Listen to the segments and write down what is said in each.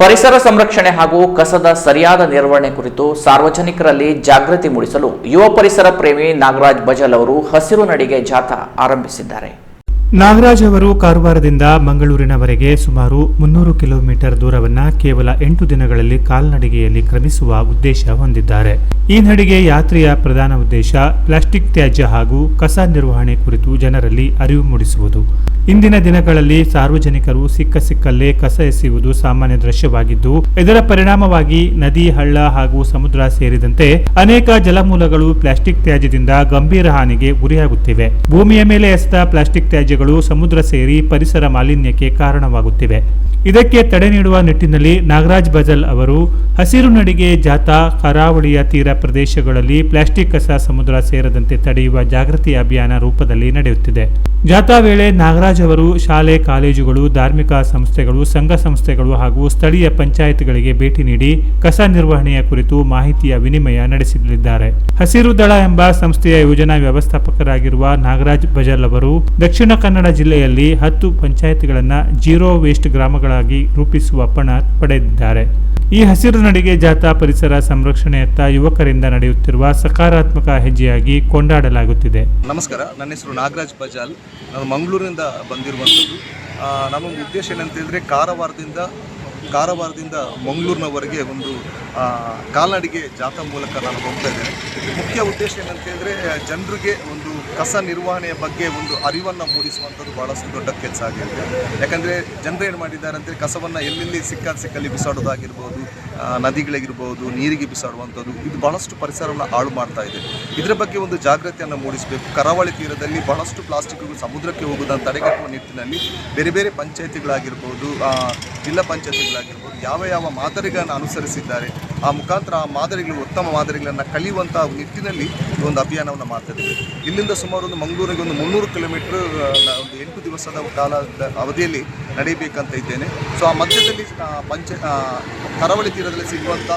ಪರಿಸರ ಸಂರಕ್ಷಣೆ ಹಾಗೂ ಕಸದ ಸರಿಯಾದ ನಿರ್ವಹಣೆ ಕುರಿತು ಸಾರ್ವಜನಿಕರಲ್ಲಿ ಜಾಗೃತಿ ಮೂಡಿಸಲು ಯುವ ಪರಿಸರ ಪ್ರೇಮಿ ನಾಗರಾಜ್ ಬಜಲ್ ಅವರು ಹಸಿರು ನಡಿಗೆ ಜಾಥಾ ಆರಂಭಿಸಿದ್ದಾರೆ. ನಾಗರಾಜ್ ಅವರು ಕಾರವಾರದಿಂದ ಮಂಗಳೂರಿನವರೆಗೆ ಸುಮಾರು ಮುನ್ನೂರು ಕಿಲೋಮೀಟರ್ ದೂರವನ್ನ ಕೇವಲ ಎಂಟು ದಿನಗಳಲ್ಲಿ ಕಾಲ್ನಡಿಗೆಯಲ್ಲಿ ಕ್ರಮಿಸುವ ಉದ್ದೇಶ ಹೊಂದಿದ್ದಾರೆ. ಈ ನಡಿಗೆ ಯಾತ್ರೆಯ ಪ್ರಧಾನ ಉದ್ದೇಶ ಪ್ಲಾಸ್ಟಿಕ್ ತ್ಯಾಜ್ಯ ಹಾಗೂ ಕಸ ನಿರ್ವಹಣೆ ಕುರಿತು ಜನರಲ್ಲಿ ಅರಿವು ಮೂಡಿಸುವುದು. ಇಂದಿನ ದಿನಗಳಲ್ಲಿ ಸಾರ್ವಜನಿಕರು ಸಿಕ್ಕ ಸಿಕ್ಕಲ್ಲೇ ಕಸ ಎಸೆಯುವುದು ಸಾಮಾನ್ಯ ದೃಶ್ಯವಾಗಿದ್ದು, ಇದರ ಪರಿಣಾಮವಾಗಿ ನದಿ, ಹಳ್ಳ ಹಾಗೂ ಸಮುದ್ರ ಸೇರಿದಂತೆ ಅನೇಕ ಜಲಮೂಲಗಳು ಪ್ಲಾಸ್ಟಿಕ್ ತ್ಯಾಜ್ಯದಿಂದ ಗಂಭೀರ ಹಾನಿಗೆ ಗುರಿಯಾಗುತ್ತಿವೆ. ಭೂಮಿಯ ಮೇಲೆ ಎಸೆದ ಪ್ಲಾಸ್ಟಿಕ್ ತ್ಯಾಜ್ಯಗಳು ಸಮುದ್ರ ಸೇರಿ ಪರಿಸರ ಮಾಲಿನ್ಯಕ್ಕೆ ಕಾರಣವಾಗುತ್ತಿವೆ. ಇದಕ್ಕೆ ತಡೆ ನೀಡುವ ನಿಟ್ಟಿನಲ್ಲಿ ನಾಗರಾಜ್ ಬಜಲ್ ಅವರು ಹಸಿರು ನಡಿಗೆ ಜಾಥಾ ಕರಾವಳಿಯ ತೀರ ಪ್ರದೇಶಗಳಲ್ಲಿ ಪ್ಲಾಸ್ಟಿಕ್ ಕಸ ಸಮುದ್ರ ಸೇರದಂತೆ ತಡೆಯುವ ಜಾಗೃತಿ ಅಭಿಯಾನ ರೂಪದಲ್ಲಿ ನಡೆಯುತ್ತಿದೆ. ಜಾಥಾ ವೇಳೆ ನಾಗರಾಜ್ ಅವರು ಶಾಲೆ, ಕಾಲೇಜುಗಳು, ಧಾರ್ಮಿಕ ಸಂಸ್ಥೆಗಳು, ಸಂಘ ಸಂಸ್ಥೆಗಳು ಹಾಗೂ ಸ್ಥಳೀಯ ಪಂಚಾಯತ್ಗಳಿಗೆ ಭೇಟಿ ನೀಡಿ ಕಸ ನಿರ್ವಹಣೆಯ ಕುರಿತು ಮಾಹಿತಿಯ ವಿನಿಮಯ ನಡೆಸಲಿದ್ದಾರೆ. ಹಸಿರು ದಳ ಎಂಬ ಸಂಸ್ಥೆಯ ಯೋಜನಾ ವ್ಯವಸ್ಥಾಪಕರಾಗಿರುವ ನಾಗರಾಜ್ ಬಜಲ್ ಅವರು ದಕ್ಷಿಣ ಕನ್ನಡ ಜಿಲ್ಲೆಯಲ್ಲಿ ಹತ್ತು ಪಂಚಾಯತ್ಗಳನ್ನು ಜೀರೋ ವೇಸ್ಟ್ ಗ್ರಾಮಗಳಾಗಿ ರೂಪಿಸುವ ಪಣ ಪಡೆದಿದ್ದಾರೆ. ಈ ಹಸಿರು ನಡಿಗೆ ಜಾಥಾ ಪರಿಸರ ಸಂರಕ್ಷಣೆಯತ್ತ ಯುವಕರಿಂದ ನಡೆಯುತ್ತಿರುವ ಸಕಾರಾತ್ಮಕ ಹೆಜ್ಜೆಯಾಗಿ ಕೊಂಡಾಡಲಾಗುತ್ತಿದೆ. ನಮಸ್ಕಾರ, ನನ್ನ ಹೆಸರು ನಾಗರಾಜ್ ಬಜಾಲ್. ನಾನು ಮಂಗಳೂರಿನಿಂದ ಬಂದಿರುವಂಥದ್ದು. ನಮ್ಮ ಉದ್ದೇಶ ಏನಂತ ಹೇಳಿದ್ರೆ, ಕಾರವಾರದಿಂದ ಕಾರವಾರದಿಂದ ಮಂಗಳೂರಿನವರೆಗೆ ಒಂದು ಕಾಲ್ನಡಿಗೆ ಜಾಥಾ ಮೂಲಕ ನಾನು ಹೋಗ್ತಾ ಇದ್ದೇನೆ. ಮುಖ್ಯ ಉದ್ದೇಶ ಏನಂತ ಹೇಳಿದ್ರೆ, ಜನರಿಗೆ ಒಂದು ಕಸ ನಿರ್ವಹಣೆಯ ಬಗ್ಗೆ ಒಂದು ಅರಿವನ್ನು ಮೂಡಿಸುವಂಥದ್ದು ಬಹಳಷ್ಟು ದೊಡ್ಡ ಕೆಲಸ ಆಗಿರುತ್ತೆ. ಯಾಕಂದರೆ ಜನರು ಏನು ಮಾಡಿದ್ದಾರೆ ಅಂತೇಳಿ ಕಸವನ್ನು ಎಲ್ಲೆಲ್ಲಿ ಸಿಕ್ಕ ಸಿಕ್ಕಲ್ಲಿ ಬಿಸಾಡೋದಾಗಿರ್ಬೋದು ನದಿಗಳಿಗಿರ್ಬೋದು, ನೀರಿಗೆ ಬಿಸಾಡುವಂಥದ್ದು, ಇದು ಬಹಳಷ್ಟು ಪರಿಸರವನ್ನು ಹಾಳು ಮಾಡ್ತಾ ಇದೆ. ಇದರ ಬಗ್ಗೆ ಒಂದು ಜಾಗೃತಿಯನ್ನು ಮೂಡಿಸಬೇಕು. ಕರಾವಳಿ ತೀರದಲ್ಲಿ ಬಹಳಷ್ಟು ಪ್ಲಾಸ್ಟಿಕ್ಗಳು ಸಮುದ್ರಕ್ಕೆ ಹೋಗುವುದನ್ನು ತಡೆಗಟ್ಟುವ ನಿಟ್ಟಿನಲ್ಲಿ ಬೇರೆ ಬೇರೆ ಪಂಚಾಯತಿಗಳಾಗಿರ್ಬೋದು ಜಿಲ್ಲಾ ಜಿಲ್ಲಾ ಪಂಚಾಯತಿಗಳಾಗಿರ್ಬೋದು ಯಾವ ಯಾವ ಮಾದರಿಗಳನ್ನು ಅನುಸರಿಸಿದ್ದಾರೆ, ಆ ಮುಖಾಂತರ ಆ ಮಾದರಿಗಳು, ಉತ್ತಮ ಮಾದರಿಗಳನ್ನು ಕಲಿಯುವಂಥ ನಿಟ್ಟಿನಲ್ಲಿ ಈ ಒಂದು ಅಭಿಯಾನವನ್ನು ಮಾಡ್ತಾ ಇದ್ದೀವಿ. ಇಲ್ಲಿಂದ ಸುಮಾರು ಒಂದು ಮಂಗಳೂರಿಗೆ ಒಂದು ಮುನ್ನೂರು ಕಿಲೋಮೀಟ್ರ್ ಒಂದು ಎಂಟು ದಿವಸದ ಕಾಲದ ಅವಧಿಯಲ್ಲಿ ನಡೆಯಬೇಕಂತ ಇದ್ದೇನೆ. ಸೊ ಆ ಮಧ್ಯದಲ್ಲಿ ಪಂಚ ಕರಾವಳಿ ತೀರದಲ್ಲಿ ಸಿಗುವಂಥ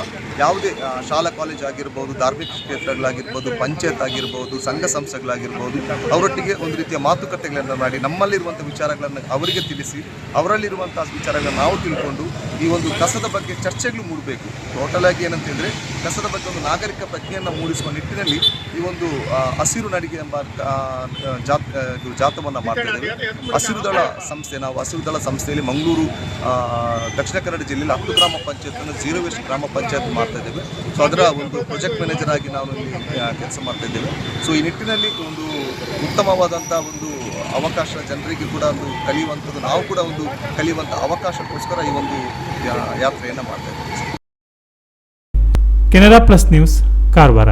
ಯಾವುದೇ ಶಾಲಾ, ಕಾಲೇಜ್ ಆಗಿರ್ಬೋದು, ಧಾರ್ಮಿಕ ಕ್ಷೇತ್ರಗಳಾಗಿರ್ಬೋದು, ಪಂಚಾಯತ್ ಆಗಿರ್ಬೋದು, ಸಂಘ ಸಂಸ್ಥೆಗಳಾಗಿರ್ಬೋದು, ಅವರೊಟ್ಟಿಗೆ ಒಂದು ರೀತಿಯ ಮಾತುಕತೆಗಳನ್ನು ಮಾಡಿ ನಮ್ಮಲ್ಲಿರುವಂಥ ವಿಚಾರಗಳನ್ನು ಅವರಿಗೆ ತಿಳಿಸಿ ಅವರಲ್ಲಿರುವಂಥ ವಿಚಾರಗಳನ್ನು ನಾವು ತಿಳ್ಕೊಂಡು ಈ ಒಂದು ಕಸದ ಬಗ್ಗೆ ಚರ್ಚೆಗಳು ಮೂಡಬೇಕು. ಟೋಟಲ್ ಆಗಿ ಏನಂತ ಹೇಳಿದ್ರೆ ಕಸದ ಬಗ್ಗೆ ಒಂದು ನಾಗರಿಕ ಪ್ರಜ್ಞೆಯನ್ನು ಮೂಡಿಸುವ ನಿಟ್ಟಿನಲ್ಲಿ ಈ ಒಂದು ಹಸಿರು ನಡಿಗೆ ಎಂಬ ಜಾತ ಇದು ಜಾಥವನ್ನು ಮಾಡ್ತಾ ಇದ್ದೇವೆ. ಹಸಿರು ದಳ ಸಂಸ್ಥೆ ನಾವು ಹಸಿರು ದಳ ಸಂಸ್ಥೆಯಲ್ಲಿ ಮಂಗಳೂರು ದಕ್ಷಿಣ ಕನ್ನಡ ಜಿಲ್ಲೆಯಲ್ಲಿ ಹತ್ತು ಗ್ರಾಮ ಪಂಚಾಯತನ್ನು ಜೀರೋ ವೇಸ್ಟ್ ಗ್ರಾಮ ಪಂಚಾಯತ್ ಮಾಡ್ತಾ ಇದ್ದೇವೆ. ಸೊ ಅದರ ಒಂದು ಪ್ರಾಜೆಕ್ಟ್ ಮ್ಯಾನೇಜರ್ ಆಗಿ ನಾವು ಇಲ್ಲಿ ಕೆಲಸ ಮಾಡ್ತಾ ಇದ್ದೇವೆ. ಸೊ ಈ ನಿಟ್ಟಿನಲ್ಲಿ ಒಂದು ಉತ್ತಮವಾದಂಥ ಒಂದು ಅವಕಾಶ ಜನರಿಗೆ ಕೂಡ ಒಂದು ಕಲಿಯುವಂಥದ್ದು, ನಾವು ಕೂಡ ಒಂದು ಕಲಿಯುವಂಥ ಅವಕಾಶಕ್ಕೋಸ್ಕರ ಈ ಒಂದು ಯಾತ್ರೆಯನ್ನು ಮಾಡ್ತಾ ಇದ್ದೀವಿ. Canara plus news, Karwar.